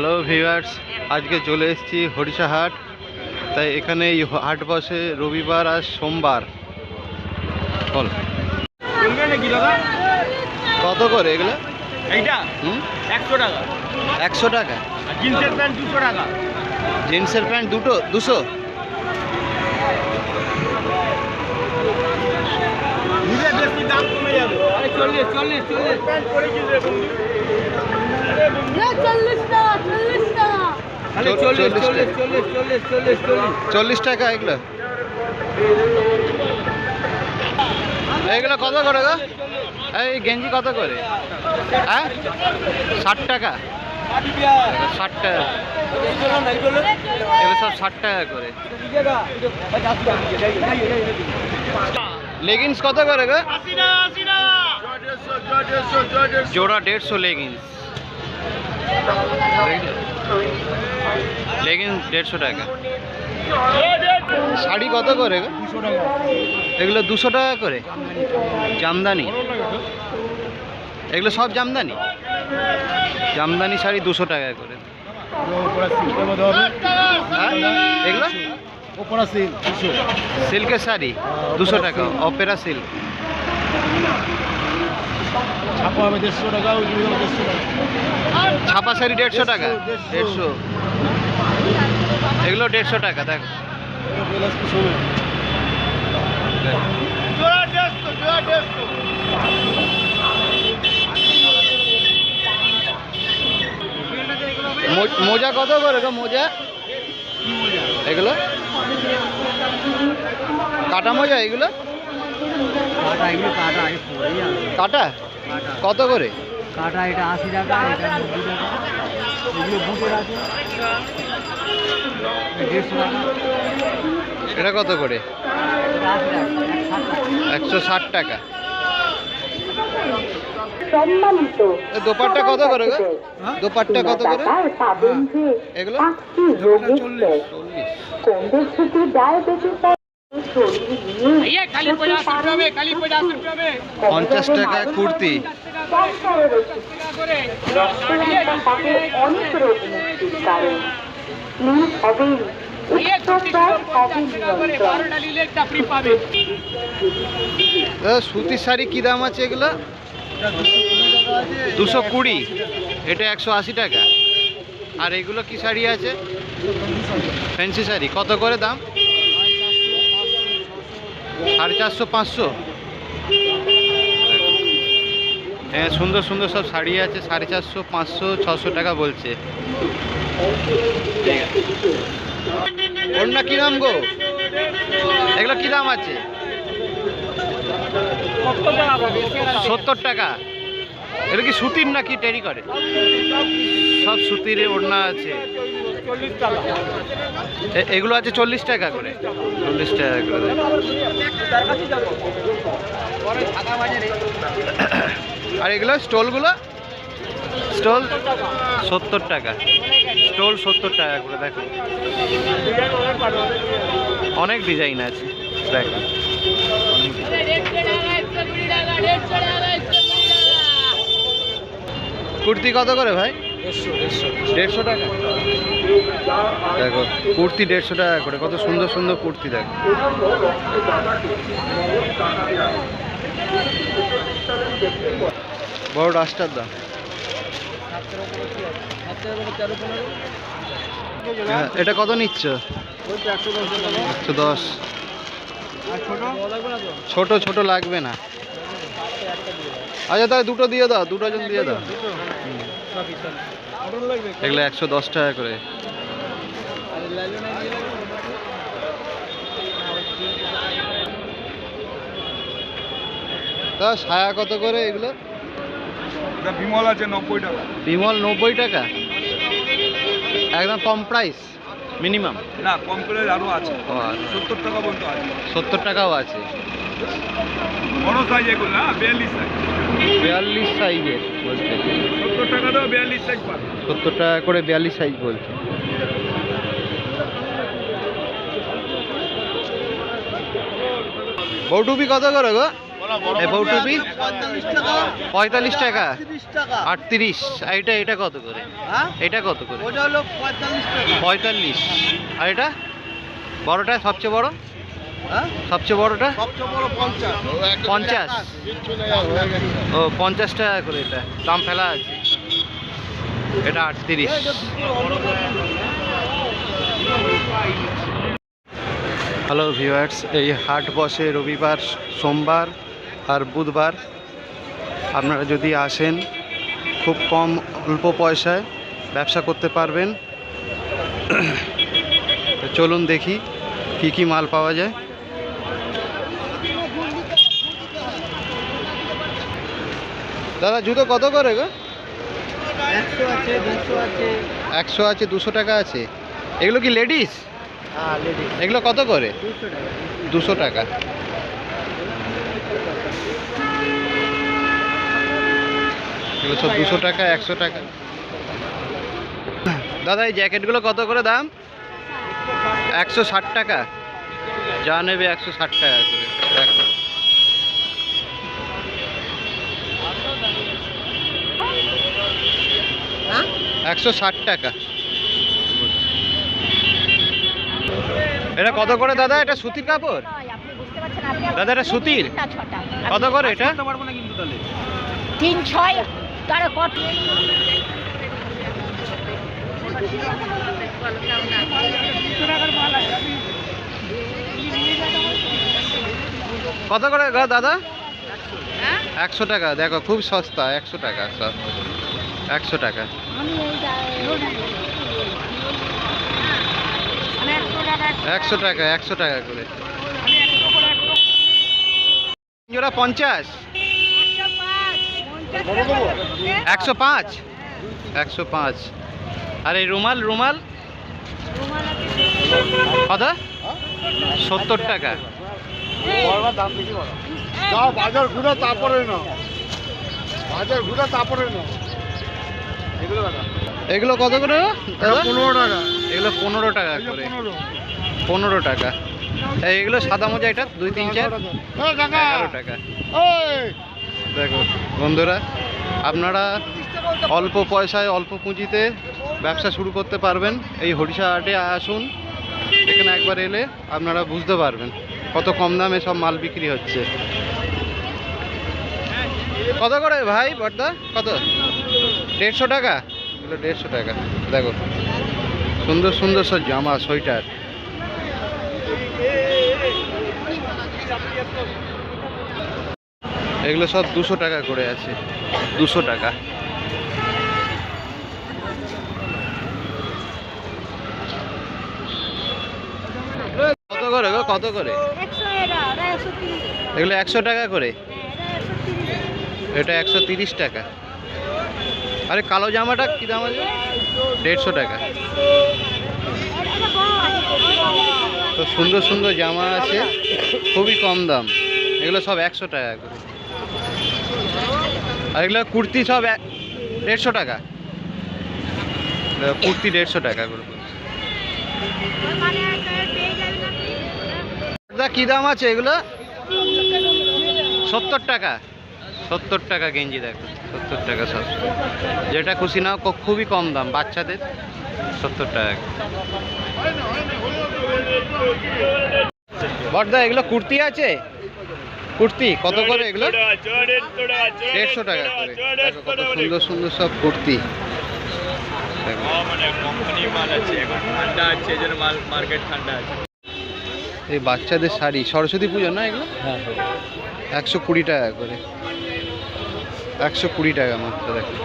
Hello viewers আজকে চলে এসেছি হরিষা হাট তাই এখানে এই হাট বসে রবিবার আর সোমবার। বল। কত করে এগুলো? এইটা? একশো টাকা। একশো টাকা? জিন্সের প্যান্ট দুশো টাকা। জিন্সের প্যান্ট দুটো? দুশো? দাম কমে যাবে। চল্লিশ চল্লিশ চল্লিশ। প্যান্ট পরে কি রে বন্ধু না চল্লিশ টাকা। এগুলো। এগুলো কত করে গো? এই গেঞ্জি কত করে? হ্যাঁ? ষাট টাকা। ষাট টাকা। এগুলো সব ষাট টাকা করে। লেগিংস কত করে গো? জোড়া দেড়শো লেগিংস। লেগিংস দেড়শো টাকা। শাড়ি কত করে এগুলো দুশো টাকা করে? জামদানি। এগুলো সব জামদানি? জামদানি শাড়ি দুশো টাকা করে। হ্যাঁ? এগুলো? সিল্কের শাড়ি দুশো টাকা অপেরা সিল্ক। ছাপা শাড়ি দেড়শো টাকা? দেড়শো। এগুলো দেড়শো টাকা দেখ। মো- মোজা কত করে গো মোজা? এগুলো? কাটা মোজা এগুলো? কাটা? কত করে? কাটা এটা আশি টাকা এটা নব্বই টাকা। এগুলো বুটের আছে। দেড়শো টাকা। এটা কত করে? একশো ষাট টাকা। দোপাট্টা কত করে গো? দোপাট্টা কত করে? এগুলো? চল্লিশ। পঞ্চাশ টাকা কুর্তি সুতির শাড়ি কী দাম আছে এগুলো? দুশো কুড়ি। এটা একশো আশি টাকা। আর এগুলো কি শাড়ি আছে? ফ্যান্সি শাড়ি। কত করে দাম? সাড়ে চারশো, পাঁচশো। হ্যাঁ সুন্দর সুন্দর সব শাড়ি আছে, সাড়ে চারশো, পাঁচশো, ছশো টাকা বলছে। ওর কি দাম গো? এগুলো কি দাম আছে? সত্তর টাকা। এটা কি সুতির নাকি টেরি করে? সব সুতির ওড়না আছে। এগুলো আছে চল্লিশ টাকা করে। চল্লিশ টাকা করে আর এগুলো স্টলগুলো? স্টল সত্তর টাকা। স্টল সত্তর টাকা করে দেখো। অনেক ডিজাইন আছে দেখো। কুর্তি কত করে ভাই? দেড়শো টাকা? দেখো কুর্তি দেড়শো টাকা করে কত সুন্দর সুন্দর কুর্তি দেখো। বড় রাস্তার দাম হ্যাঁ, এটা কত নিচ্ছ? একশো দশ। ছোট ছোট লাগবে না। আচ্ছা তাহলে দুটো দিয়ে দাও দুটো জন দিয়ে দাও। এগুলো একশো দশ টাকা করে। তা সায়া কত করে এগুলো? বিমল আছে নব্বই টাকা। বিমল নব্বই টাকা? একদম কম প্রাইস মিনিমাম না কম করে আরও আছে। সত্তর টাকা পর্যন্ত আছে। সত্তর টাকাও আছে। বড় সাইজ এগুলো না বিয়াল্লিশ সাইজ বিয়াল্লিশ সাইজের বলছে। সত্তর টাকা দাও বিয়াল্লিশ সাইজ পাবে। সত্তর টাকা করে বিয়াল্লিশ সাইজ বলছে। বৌটুপি কত করে গো? এই বউ টুপি পঁয়তাল্লিশ টাকা। আটত্রিশ আর এটা এটা কত করে? হ্যাঁ? এটা কত করে? পঁয়তাল্লিশ। আর এটা? বড়টা সবচেয়ে বড়? সবচেয়ে বড়টা? সবচেয়ে বড় পঞ্চাশ? ও পঞ্চাশ টাকা করে এটা। দাম ফেলা আছে। এটা আটত্রিশ। হ্যালো ভিউয়ার্স এই হাট বসে রবিবার সোমবার আর বুধবার। আপনারা যদি আসেন খুব কম অল্প পয়সায় ব্যবসা করতে পারবেন। তো চলুন দেখি কি কি মাল পাওয়া যায়। দাদা জুতো কত করে গো? একশো আছে দুশো টাকা আছে। এগুলো কি লেডিস? হ্যাঁ এগুলো কত করে? দুশো টাকা। দুশো টাকা। এগুলো সব দুশো টাকা একশো টাকা। দাদা এই জ্যাকেটগুলো কত করে দাম? একশো ষাট টাকা। যা নেবে একশো ষাট টাকা করে। দেখো। একশো ষাট টাকা। এটা কত করে দাদা? এটা সুতির কাপড়? দাদা এটা সুতির? কত করে এটা? তিন ছয়। তার কত? কত করে দাদা? একশো টাকা। দেখো খুব সস্তা একশো টাকা সব। একশো টাকা। একশো টাকা একশো টাকা। করে। জোড়া পঞ্চাশ। একশো পাঁচ। একশো পাঁচ? আর এই রুমাল রুমাল? কত? সত্তর। টাকা। বাজার ঘুরে তারপরে না বাজার ঘুরে তারপরে না এগুলো কত করে পনেরো টাকা। এগুলো পনেরো টাকা করে। পনেরো। টাকা। এগুলো সাদা মোজা এটা? দুই তিন চার? এগারো টাকা। দেখো বন্ধুরা আপনারা অল্প পয়সায় অল্প পুঁজিতে ব্যবসা শুরু করতে পারবেন। এই হরিষা হাটে আসুন এখানে একবার এলে আপনারা বুঝতে পারবেন কত কম দামে সব মাল বিক্রি হচ্ছে। কত করে ভাই বর্দা? কত? দেড়শো টাকা? এগুলো দেড়শো টাকা। দেখো সুন্দর সুন্দর সব জামা সোয়েটার। এগুলো সব দুশো টাকা করে আছে। দুশো টাকা। কত করে গো কত করে? এগুলো একশো টাকা করে? এটা একশো তিরিশ টাকা। আরে কালো জামাটা কি দাম আছে? দেড়শো টাকা। তো সুন্দর সুন্দর জামা আছে, খুবই কম দাম। এগুলো সব একশো টাকা করে। আর এগুলো কুর্তি সব দেড়শো টাকা। কুর্তি দেড়শো টাকা করে। কী দাম আছে এগুলো? সত্তর টাকা। সত্তর টাকা গেঞ্জি দেখো। সত্তর টাকা সব যেটা খুশি নাও খুবই কম দাম বাচ্চাদের সত্তর টাকা। এগুলো কুর্তি আছে? কুর্তি কত করে এগুলো? দেড়শো টাকা করে। কত সুন্দর সুন্দর সব কুর্তি। মানে এই বাচ্চাদের শাড়ি সরস্বতী পুজো না এগুলো? হ্যাঁ। একশো কুড়ি টাকা করে। একশো কুড়ি টাকা মাত্র দেখো